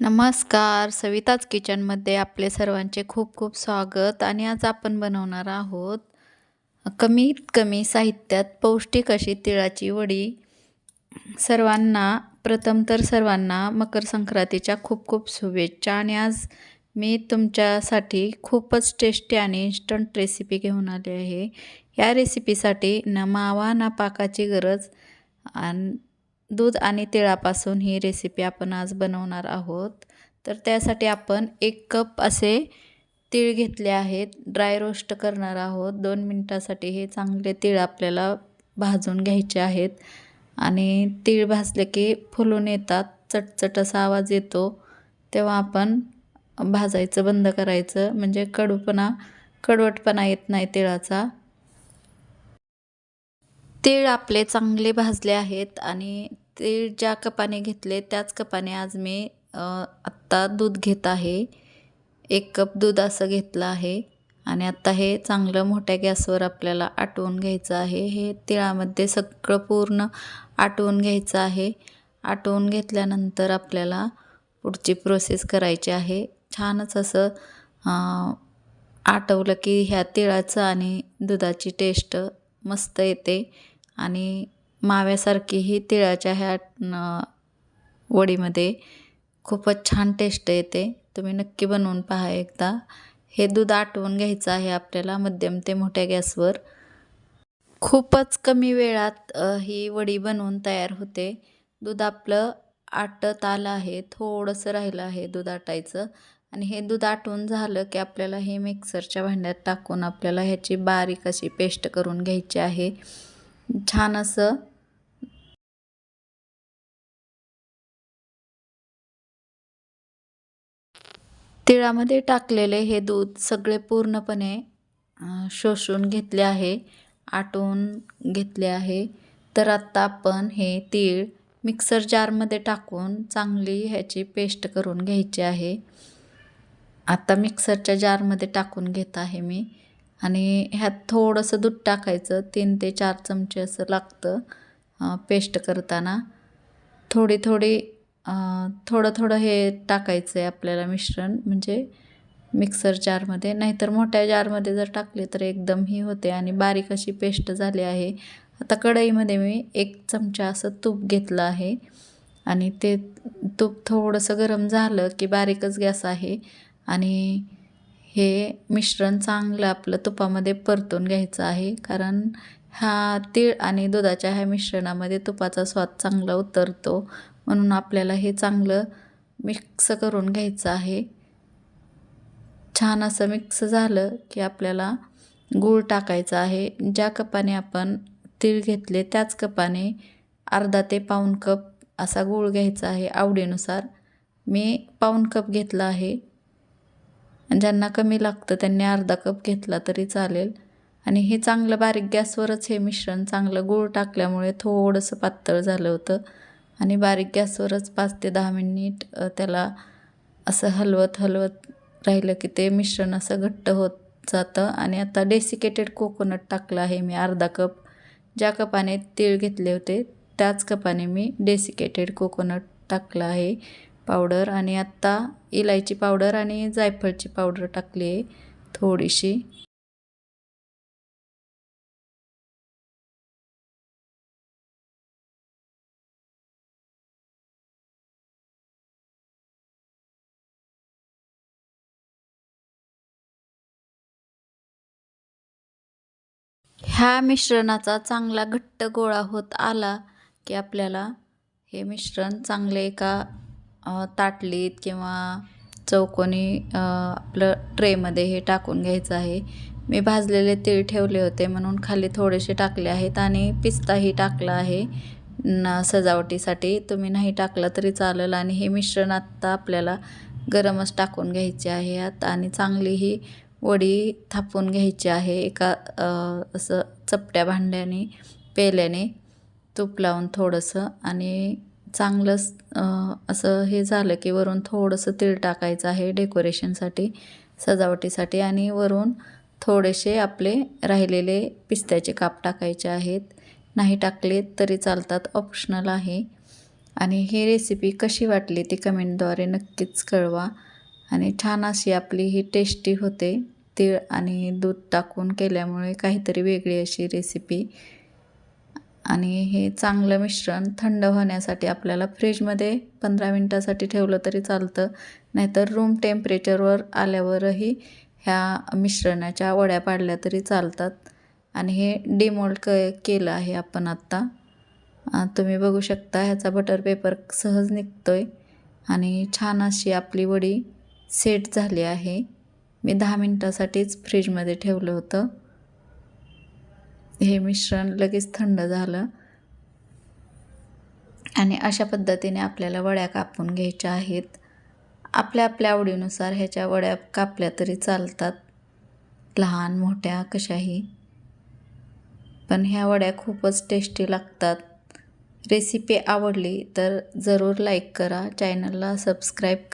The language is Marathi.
नमस्कार. सविताज किचनमध्ये आपले सर्वांचे खूप खूप स्वागत आणि आज आपण बनवणार आहोत कमीत कमी साहित्यात पौष्टिक अशी तिळाची वडी. सर्वांना प्रथम तर सर्वांना मकर संक्रांतीच्या खूप खूप शुभेच्छा आणि आज मी तुमच्यासाठी खूपच टेस्टी आणि इन्स्टंट रेसिपी घेऊन आली आहे. या रेसिपीसाठी न मावा ना पाकाची गरज आणि दूध आणि तिळापासून ही रेसिपी आपण आज बनवणार आहोत. तर त्यासाठी आपण एक कप असे तीळ घेतले आहेत. ड्राय रोस्ट करणार आहोत. दोन मिनटासाठी हे चांगले तीळ आपल्याला भाजून घ्यायचे आहेत. आणि तीळ भाजले की फुलून येतात. चटचट असा आवाज येतो. तेव्हा आपण भाजायचं बंद करायचं. म्हणजे कडूपणा कडवटपणा येत नाही तिळाचा. तीळ आपले चांगले भाजले आहेत आणि तीळ ज्या कपाने घेतले त्याच कपाने आज मी आत्ता दूध घेत आहे. एक कप दूध असं घेतलं आहे आणि आत्ता हे चांगलं मोठ्या गॅसवर आपल्याला आटवून घ्यायचं आहे. हे तिळामध्ये सगळं पूर्ण आटवून घ्यायचं आहे. आटवून घेतल्यानंतर आपल्याला पुढची प्रोसेस करायची आहे. छानच असं आटवलं की ह्या तिळाचं आणि दुधाची टेस्ट मस्त येते. आणि माव्यासारखी ही तिळाच्या ह्या वडीमध्ये खूपच छान टेस्ट येते. तुम्ही नक्की बनवून पहा एकदा. हे दूध आटवून घ्यायचं आहे आपल्याला मध्यम ते मोठ्या गॅसवर. खूपच कमी वेळात ही वडी बनवून तयार होते. दूध आपलं आटत आलं आहे. थोडंसं राहिलं आहे दूध आटायचं. आणि हे दूध आटवून झालं की आपल्याला हे मिक्सरच्या भांड्यात टाकून आपल्याला ह्याची बारीक अशी पेस्ट करून घ्यायची आहे. छान असं. तिळामध्ये टाकलेले हे दूध सगळे पूर्णपणे शोषून घेतले आहे आटवून घेतले आहे. तर आत्ता आपण हे तीळ मिक्सर जारमध्ये टाकून चांगली ह्याची पेस्ट करून घ्यायची आहे. आत्ता मिक्सरच्या जारमध्ये टाकून घेत आहे मी. आणि ह्यात थोडंसं दूध टाकायचं तीन ते चार चमचे असं लागतं पेस्ट करताना. थोडी थोडी थोडं थोडं हे टाकायचं आहे आपल्याला मिश्रण म्हणजे मिक्सर जारमध्ये. नाहीतर मोठ्या जारमध्ये जर टाकले तर एकदम ही होते आणि बारीक अशी पेस्ट झाली आहे. आता कढईमध्ये मी एक चमचा असं तूप घेतलं आहे आणि ते तूप थोडंसं गरम झालं की बारीकच गॅस आहे आणि हे मिश्रण चांगलं आपलं तुपामध्ये परतून घ्यायचं आहे. कारण हा तीळ आणि दुधाच्या ह्या मिश्रणामध्ये तुपाचा स्वाद चांगला उतरतो. म्हणून आपल्याला हे चांगलं मिक्स करून घ्यायचं आहे. छान असं मिक्स झालं की आपल्याला गूळ टाकायचा आहे. ज्या कपाने आपण तीळ घेतले त्याच कपाने अर्धा ते पाऊण कप असा गूळ घ्यायचा आहे आवडीनुसार. मी पाऊण कप घेतला आहे. ज्यांना कमी लागतं त्यांनी अर्धा कप घेतला तरी चालेल. आणि हे चांगलं बारीक गॅसवरच हे मिश्रण चांगलं गूळ टाकल्यामुळे थोडंसं पातळ झालं होतं. आणि बारीक गॅसवरच पाच ते दहा मिनिट त्याला असं हलवत हलवत राहिलं की ते मिश्रण असं घट्ट होत जातं. आणि आता डेसिकेटेड कोकोनट टाकलं आहे मी अर्धा कप. ज्या कपाने तीळ घेतले होते त्याच कपाने मी डेसिकेटेड कोकोनट टाकलं आहे. पावडर आणि आत्ता इलायची पावडर आणि जायफळची पावडर टाकली आहे थोडीशी. ह्या मिश्रणाचा चांगला घट्ट गोळा होत आला की आपल्याला हे मिश्रण चांगले एका ताटलीत किंवा चौकोनी आपलं ट्रेमध्ये हे टाकून घ्यायचं आहे. मी भाजलेले तीळ ठेवले होते म्हणून खाली थोडेसे टाकले आहेत आणि पिस्ताही टाकला आहे. न सजावटीसाठी तुम्ही नाही टाकला तरी चालेल आणि हे मिश्रण आत्ता आपल्याला गरमच टाकून घ्यायचे आहे आत आणि चांगली ही वडी थापून घ्यायची आहे एका असं चपट्या भांड्याने पेल्याने तूप लावून थोडंसं आणि चांगलंच असं हे झालं की वरून थोडंसं तीळ टाकायचं आहे डेकोरेशनसाठी सजावटीसाठी आणि वरून थोडेसे आपले राहिलेले पिस्त्याचे काप टाकायचे आहेत. नाही टाकले तरी चालतात ऑप्शनल आहे. आणि ही रेसिपी कशी वाटली ती कमेंटद्वारे नक्कीच कळवा. आणि छान अशी आपली ही टेस्टी होते तीळ आणि दूध टाकून केल्यामुळे काहीतरी वेगळी अशी रेसिपी. आणि हे चांगलं मिश्रण थंड होण्यासाठी आपल्याला फ्रीजमध्ये पंधरा मिनटासाठी ठेवलं तरी चालतं. नाहीतर रूम टेम्परेचरवर आल्यावरही ह्या मिश्रणाच्या वड्या पाडल्या तरी चालतात. आणि हे डिमोल्ड क केलं आहे आपण आत्ता. तुम्ही बघू शकता ह्याचा बटर पेपर सहज निघतो आहे आणि छान अशी आपली वडी सेट झाली आहे. मी दहा मिनटासाठीच फ्रीजमध्ये ठेवलं होतं. हे मिश्रण लगेच थंड झालं. आणि अशा पद्धतीने आपल्याला वड्या कापून घ्यायच्या आहेत. आपल्या आपल्या आवडीनुसार ह्याच्या वड्या कापल्या तरी चालतात. लहान मोठ्या कशाही. पण ह्या वड्या खूपच टेस्टी लागतात. रेसिपी आवडली तर जरूर लाईक करा. चॅनलला सबस्क्राईब